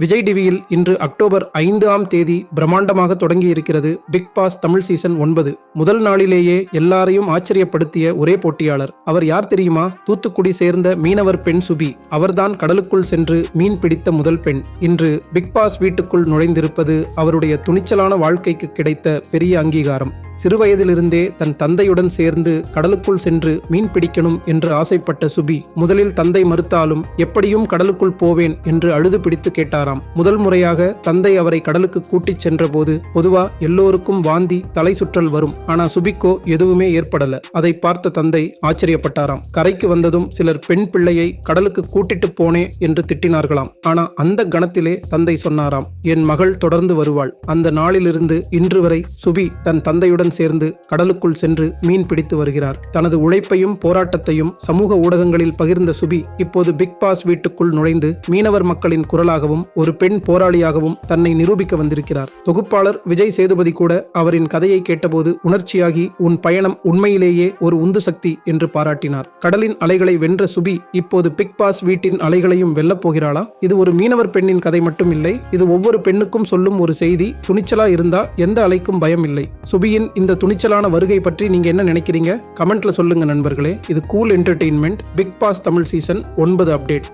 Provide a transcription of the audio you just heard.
விஜய் டிவியில் இன்று அக்டோபர் ஐந்தாம் தேதி பிரம்மாண்டமாக தொடங்கி இருக்கிறது பிக் பாஸ் தமிழ் சீசன் ஒன்பது. முதல் நாளிலேயே எல்லாரையும் ஆச்சரியப்படுத்திய ஒரே போட்டியாளர். அவர் யார் தெரியுமா? தூத்துக்குடி சேர்ந்த மீனவர் பெண் சுபி. அவர்தான் கடலுக்குள் சென்று மீன் பிடித்த முதல் பெண். இன்று பிக் பாஸ் வீட்டுக்குள் நுழைந்திருப்பது அவருடைய துணிச்சலான வாழ்க்கைக்கு கிடைத்த பெரிய அங்கீகாரம். சிறுவயதிலிருந்தே தன் தந்தையுடன் சேர்ந்து கடலுக்குள் சென்று மீன் பிடிக்கணும் என்று ஆசைப்பட்ட சுபி முதலில் தந்தை மறுத்தாலும் எப்படியும் கடலுக்குள் போவேன் என்று அழுது பிடித்து கேட்டாராம். முதல் முறையாக தந்தை அவரை கடலுக்கு கூட்டிச் சென்றபோது பொதுவா எல்லோருக்கும் வாந்தி தலை சுற்றல் வரும். ஆனா சுபிக்கோ எதுவுமே ஏற்படல. அதை பார்த்த தந்தை ஆச்சரியப்பட்டாராம். கரைக்கு வந்ததும் சிலர் பெண் பிள்ளையை கடலுக்கு கூட்டிட்டு போனே என்று திட்டினார்களாம். ஆனா அந்த கணத்திலே தந்தை சொன்னாராம் என் மகள் தொடர்ந்து வருவாள். அந்த நாளிலிருந்து இன்று வரை சுபி தன் தந்தையுடன் சேர்ந்து கடலுக்குள் சென்று மீன் பிடித்து வருகிறார். தனது உழைப்பையும் போராட்டத்தையும் சமூக ஊடகங்களில் பகிர்ந்த சுபி இப்போது பிக் பாஸ் வீட்டுக்குள் நுழைந்து மீனவர் மக்களின் குரலாகவும் ஒரு பெண் போராளியாகவும் தன்னை நிரூபிக்க வந்திருக்கிறார். தொகுப்பாளர் விஜய் சேதுபதி கூட அவரின் கதையை கேட்டபோது உணர்ச்சியாகி உன் பயணம் உண்மையிலேயே ஒரு உந்து சக்தி என்று பாராட்டினார். கடலின் அலைகளை வென்ற சுபி இப்போது பிக் பாஸ் வீட்டின் அலைகளையும் வெல்லப் போகிறாளா? இது ஒரு மீனவர் பெண்ணின் கதை மட்டும் இல்லை இது ஒவ்வொரு பெண்ணுக்கும் சொல்லும் ஒரு செய்தி. துணிச்சலா இருந்தா எந்த அலைக்கும் பயம் இல்லை சுபியின் இந்த துணிச்சலான வருகை பற்றி நீங்க என்ன நினைக்கிறீங்க? கமெண்ட்ல சொல்லுங்க நண்பர்களே. இது cool entertainment big boss Tamil season ஒன்பது அப்டேட்.